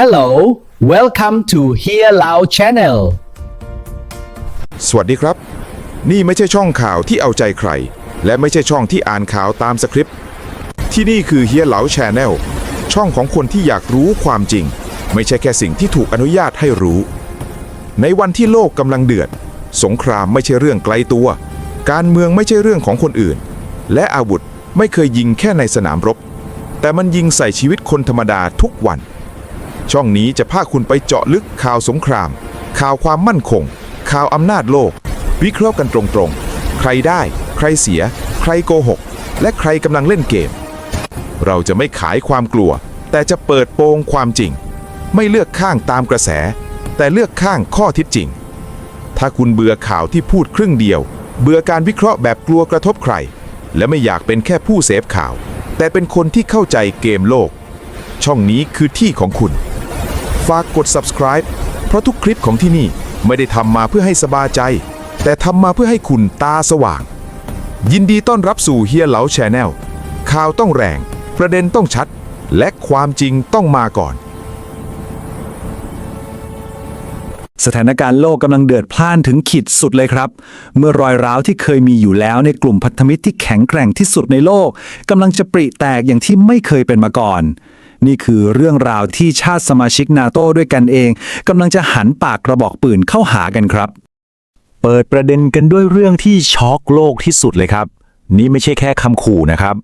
Hello welcome to Hear Loud Channel สวัสดีครับ นี่ไม่ใช่ช่องข่าวที่เอาใจใคร และไม่ใช่ช่องที่อ่านข่าวตามสคริปต์ที่นี่คือเฮียเหลาแชนแนลช่องของคนที่อยากรู้ความจริง ไม่ใช่แค่สิ่งที่ถูกอนุญาตให้รู้ ในวันที่โลกกำลังเดือด สงครามไม่ใช่เรื่องไกลตัว การเมืองไม่ใช่เรื่องของคนอื่น และอาวุธไม่เคยยิงแค่ในสนามรบ แต่มันยิงใส่ชีวิตคนธรรมดาทุกวัน ช่องนี้จะพาคุณไปเจาะลึกข่าวสงคราม ข่าวความมั่นคง ข่าวอำนาจโลก วิเคราะห์กันตรงๆ ใครได้ ใครเสีย ใครโกหก และใครกำลังเล่นเกม เราจะไม่ขายความกลัว แต่จะเปิดโปงความจริง ไม่เลือกข้างตามกระแส แต่เลือกข้างข้อทิศจริง ถ้าคุณเบื่อข่าวที่พูดครึ่งเดียว เบื่อการวิเคราะห์แบบกลัวกระทบใคร และไม่อยากเป็นแค่ผู้เสพข่าว แต่เป็นคนที่เข้าใจเกมโลกช่องนี้คือที่ของคุณ ฝากกด subscribe เพราะทุกคลิปของที่นี่ไม่ได้ทำมาเพื่อให้สบายใจ แต่ทำมาเพื่อให้คุณตาสว่าง ยินดีต้อนรับสู่เฮียเหลาแชนแนลข่าวต้องแรง ประเด็นต้องชัด และความจริงต้องมาก่อน สถานการณ์โลกกำลังเดือดพล่านถึงขีดสุดเลยครับ เมื่อรอยร้าวที่เคยมีอยู่แล้วในกลุ่มพันธมิตรที่แข็งแกร่งที่สุดในโลกกำลังจะปริแตกอย่างที่ไม่เคยเป็นมาก่อน นี่คือเรื่องราวที่ชาติสมาชิกนาโต้ด้วยกันเองกำลังจะหันปากกระบอกปืนเข้าหากันครับ เปิดประเด็นกันด้วยเรื่องที่ช็อกโลกที่สุดเลยครับ นี่ไม่ใช่แค่คำขู่นะครับ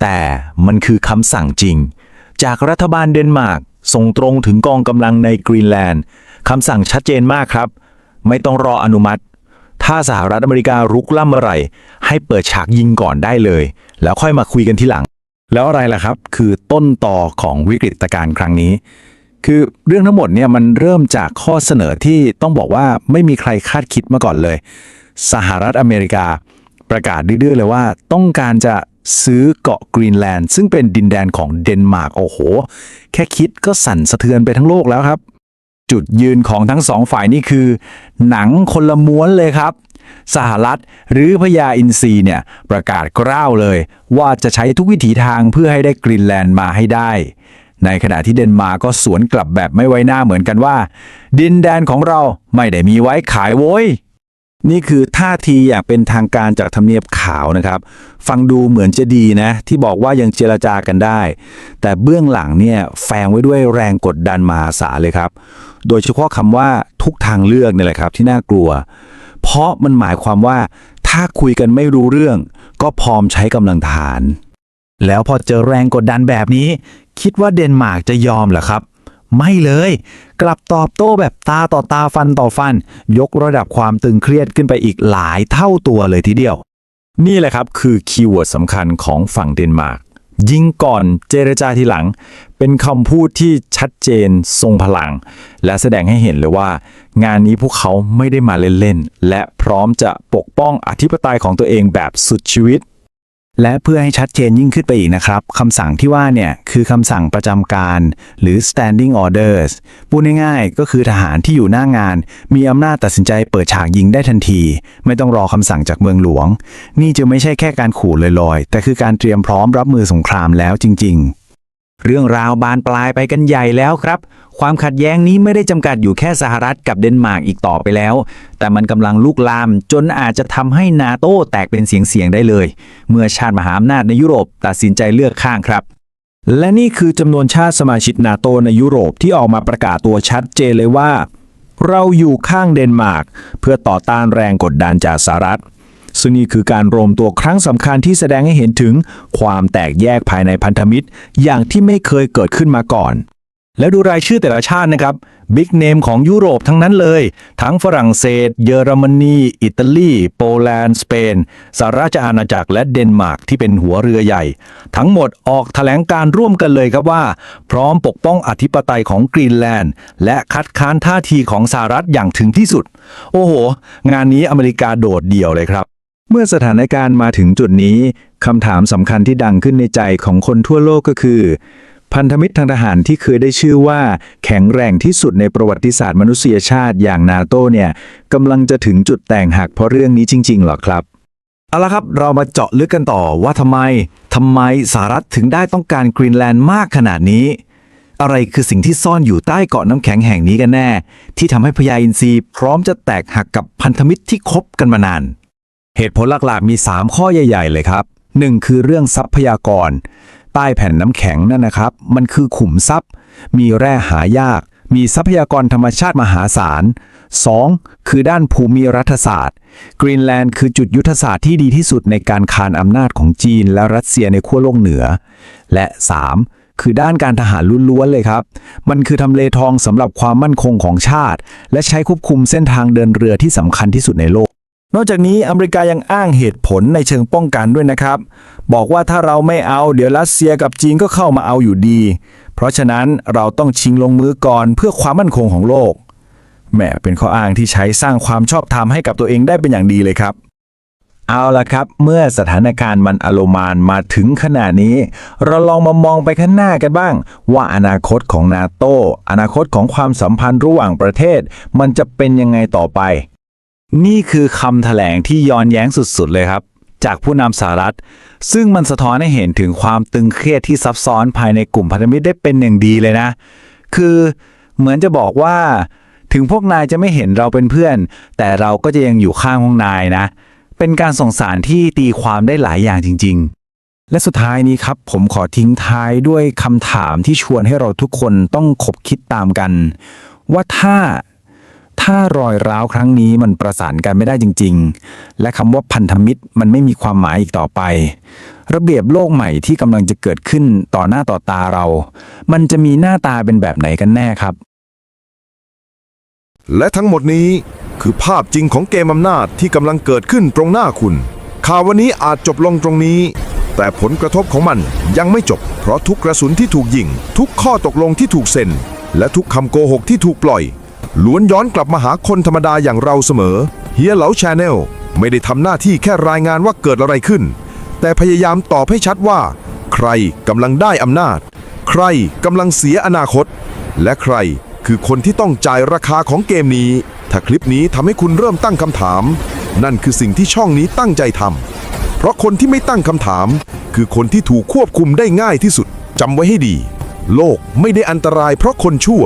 แต่มันคือคำสั่งจริง จากรัฐบาลเดนมาร์กส่งตรงถึงกองกำลังในกรีนแลนด์คำสั่งชัดเจนมากครับ ไม่ต้องรออนุมัติ ถ้าสหรัฐอเมริการุกล้ำเมื่อไหร่ให้เปิดฉากยิงก่อนได้เลย แล้วค่อยมาคุยกันทีหลัง แล้วอะไรล่ะครับ คือต้นต่อของวิกฤตการณ์ครั้งนี้ คือเรื่องทั้งหมดเนี่ยมันเริ่มจากข้อเสนอที่ต้องบอกว่าไม่มีใครคาดคิดมาก่อนเลย สหรัฐอเมริกาประกาศดื้อเลยว่าต้องการจะซื้อเกาะกรีนแลนด์ ซึ่งเป็นดินแดนของเดนมาร์กโอ้โห แค่คิดก็สั่นสะเทือนไปทั้งโลกแล้วครับ จุดยืนของทั้งสองฝ่ายนี่คือ หนังคนละม้วนเลยครับ สหรัฐหรือพญาอินทรีเนี่ยประกาศกล้าวเลย ว่าจะใช้ทุกวิถีทางเพื่อให้ได้กรีนแลนด์มาให้ได้ ในขณะที่เดนมาร์กก็สวนกลับแบบไม่ไว้หน้าเหมือนกันว่า ดินแดนของเราไม่ได้มีไว้ขายโว้ยนี่คือท่าทีอย่างเป็นทางการจากทำเนียบขาวนะครับ ฟังดูเหมือนจะดีนะ ที่บอกว่ายังเจรจากันได้ แต่เบื้องหลังเนี่ยแฝงไว้ด้วยแรงกดดันมหาศาลเลยครับ โดยเฉพาะคำว่าทุกทางเลือกนี่แหละครับที่น่ากลัว เพราะมันหมายความว่าถ้าคุยกันไม่รู้เรื่อง ก็พร้อมใช้กำลังทหาร แล้วพอเจอแรงกดดันแบบนี้ คิดว่าเดนมาร์กจะยอมเหรอครับ ไม่เลย กลับตอบโต้แบบตาต่อตาฟันต่อฟัน ยกระดับความตึงเครียดขึ้นไปอีกหลายเท่าตัวเลยทีเดียว นี่แหละครับคือคีย์เวิร์ดสำคัญของฝั่งเดนมาร์ก ยิงก่อนเจรจาทีหลัง เป็นคำพูดที่ชัดเจนทรงพลัง และแสดงให้เห็นเลยว่า งานนี้พวกเขาไม่ได้มาเล่นๆ และพร้อมจะปกป้องอธิปไตยของตัวเองแบบสุดชีวิต และเพื่อให้ชัดเจนยิ่งขึ้นไปอีกนะครับคำสั่งที่ว่าเนี่ยคือคำสั่งประจำการ หรือ standing orders พูดง่ายๆ ก็คือทหารที่อยู่หน้างาน มีอำนาจตัดสินใจเปิดฉากยิงได้ทันที ไม่ต้องรอคำสั่งจากเมืองหลวง นี่จะไม่ใช่แค่การขู่ลอยๆ แต่คือการเตรียมพร้อมรับมือสงครามแล้วจริง ๆ เรื่องราวบานปลายไปกันใหญ่แล้วครับ ความขัดแย้งนี้ไม่ได้จำกัดอยู่แค่สหรัฐกับเดนมาร์กอีกต่อไปแล้ว แต่มันกำลังลุกลามจนอาจจะทำให้นาโต้แตกเป็นเสียงๆได้เลย เมื่อชาติมหาอำนาจในยุโรปตัดสินใจเลือกข้างครับ และนี่คือจำนวนชาติสมาชิกนาโตในยุโรปที่ออกมาประกาศตัวชัดเจนเลยว่า เราอยู่ข้างเดนมาร์กเพื่อต่อต้านแรงกดดันจากสหรัฐ ซึ่งนี่คือการรวมตัวครั้งสำคัญที่แสดงให้เห็นถึงความแตกแยกภายในพันธมิตร อย่างที่ไม่เคยเกิดขึ้นมาก่อน แล้วดูรายชื่อแต่ละชาตินะครับบิ๊กเนมของยุโรปทั้งนั้นเลย ทั้งฝรั่งเศส เยอรมนี อิตาลี โปแลนด์ สเปนสหราชอาณาจักรและเดนมาร์กที่เป็นหัวเรือใหญ่ ทั้งหมดออกแถลงการร่วมกันเลยครับว่า พร้อมปกป้องอธิปไตยของกรีนแลนด์ และคัดค้านท่าทีของสหรัฐอย่างถึงที่สุด โอ้โห งานนี้อเมริกาโดดเดี่ยวเลยครับ เมื่อสถานการณ์มาถึงจุดนี้คำถามสำคัญที่ดังขึ้นในใจของคนทั่วโลกก็คือ พันธมิตรทางทหารที่เคยได้ชื่อว่า แข็งแรงที่สุดในประวัติศาสตร์มนุษยชาติอย่างนาโตเนี่ยกำลังจะถึงจุดแตกหักเพราะเรื่องนี้จริงๆหรอครับเอาละครับ เรามาเจาะลึกกันต่อว่าทำไมทำไมสหรัฐถึงได้ต้องการกรีนแลนด์มากขนาดนี้ อะไรคือสิ่งที่ซ่อนอยู่ใต้เกาะน้ำแข็งแห่งนี้กันแน่ ที่ทำให้พญาอินทรีพร้อมจะแตกหักกับพันธมิตรที่คบกันมานาน เหตุผลหลักๆมี 3 ข้อใหญ่ ๆ เลยครับ 1. คือเรื่องทรัพยากร ใต้แผ่นน้ำแข็งนั่นนะครับ มันคือขุมทรัพย์ มีแร่หายาก มีทรัพยากรธรรมชาติมหาศาล 2. คือด้านภูมิรัฐศาสตร์ กรีนแลนด์คือจุดยุทธศาสตร์ที่ดีที่สุดในการคานอำนาจของจีนและรัสเซียในขั้วโลกเหนือ และ 3. คือด้านการทหารล้วนๆเลยครับ มันคือทำเลทองสำหรับความมั่นคงของชาติ และใช้ควบคุมเส้นทางเดินเรือที่สำคัญที่สุดในโลก นอกจากนี้อเมริกายังอ้างเหตุผลในเชิงป้องกันด้วยนะครับ บอกว่าถ้าเราไม่เอาเดี๋ยวรัสเซียกับจีนก็เข้ามาเอาอยู่ดี เพราะฉะนั้นเราต้องชิงลงมือก่อนเพื่อความมั่นคงของโลกแหมเป็นข้ออ้างที่ใช้สร้างความชอบธรรมให้กับตัวเองได้เป็นอย่างดีเลยครับเอาละครับ เมื่อสถานการณ์มันอโลมานมาถึงขนาดนี้ เราลองมามองไปข้างหน้ากันบ้าง ว่าอนาคตของนาโตอนาคตของความสัมพันธ์ระหว่างประเทศ มันจะเป็นยังไงต่อไป นี่คือคำแถลงที่ย้อนแย้งสุดๆ เลยครับ จากผู้นำสหรัฐ ซึ่งมันสะท้อนให้เห็นถึงความตึงเครียดที่ซับซ้อนภายในกลุ่มพันธมิตรได้เป็นอย่างดีเลยนะ คือเหมือนจะบอกว่า ถึงพวกนายจะไม่เห็นเราเป็นเพื่อน แต่เราก็จะยังอยู่ข้างพวกนายนะ เป็นการส่งสารที่ตีความได้หลายอย่างจริง ๆ และสุดท้ายนี้ครับผมขอทิ้งท้ายด้วยคำถามที่ชวนให้เราทุกคนต้องขบคิดตามกัน ว่าถ้า ถ้ารอยร้าวครั้งนี้มันประสานกันไม่ได้จริง ๆ และคำว่าพันธมิตรมันไม่มีความหมายอีกต่อไป ระเบียบโลกใหม่ที่กำลังจะเกิดขึ้นต่อหน้าต่อตาเรา มันจะมีหน้าตาเป็นแบบไหนกันแน่ครับ และทั้งหมดนี้คือภาพจริงของเกมอำนาจที่กำลังเกิดขึ้นตรงหน้าคุณ ข่าววันนี้อาจจบลงตรงนี้ แต่ผลกระทบของมันยังไม่จบ เพราะทุกกระสุนที่ถูกยิง ทุกข้อตกลงที่ถูกเซ็น และทุกคำโกหกที่ถูกปล่อย ล้วนย้อนกลับมาหาคนธรรมดาอย่างเราเสมอเฮียเหลาชาแนลไม่ได้ทำหน้าที่แค่รายงานว่าเกิดอะไรขึ้น แต่พยายามตอบให้ชัดว่า ใครกำลังได้อำนาจ ใครกำลังเสียอนาคต และใครคือคนที่ต้องจ่ายราคาของเกมนี้ ถ้าคลิปนี้ทำให้คุณเริ่มตั้งคำถาม นั่นคือสิ่งที่ช่องนี้ตั้งใจทำเพราะคนที่ไม่ตั้งคำถาม คือคนที่ถูกควบคุมได้ง่ายที่สุดจำไว้ให้ดี โลกไม่ได้อันตรายเพราะคนชั่ว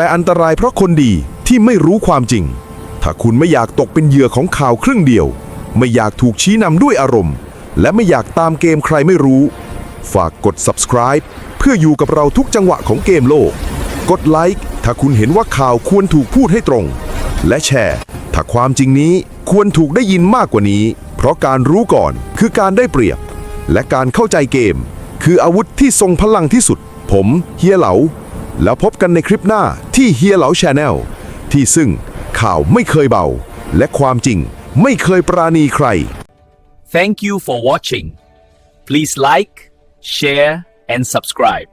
แต่อันตรายเพราะคนดีที่ไม่รู้ความจริง ถ้าคุณไม่อยากตกเป็นเหยื่อของข่าวครึ่งเดียว ไม่อยากถูกชี้นำด้วยอารมณ์ และไม่อยากตามเกมใครไม่รู้ ฝากกด subscribe เพื่ออยู่กับเราทุกจังหวะของเกมโลก กดไลค์ถ้าคุณเห็นว่าข่าวควรถูกพูดให้ตรง และแชร์ ถ้าความจริงนี้ควรถูกได้ยินมากกว่านี้ เพราะการรู้ก่อนคือการได้เปรียบ และการเข้าใจเกม คืออาวุธที่ทรงพลังที่สุด ผมเฮียเหลา แล้วพบกันในคลิปหน้าที่เฮียเหลาชาแนลที่ซึ่งข่าวไม่เคยเบา และความจริงไม่เคยปราณีใคร Thank you for watching. Please like, share, and subscribe.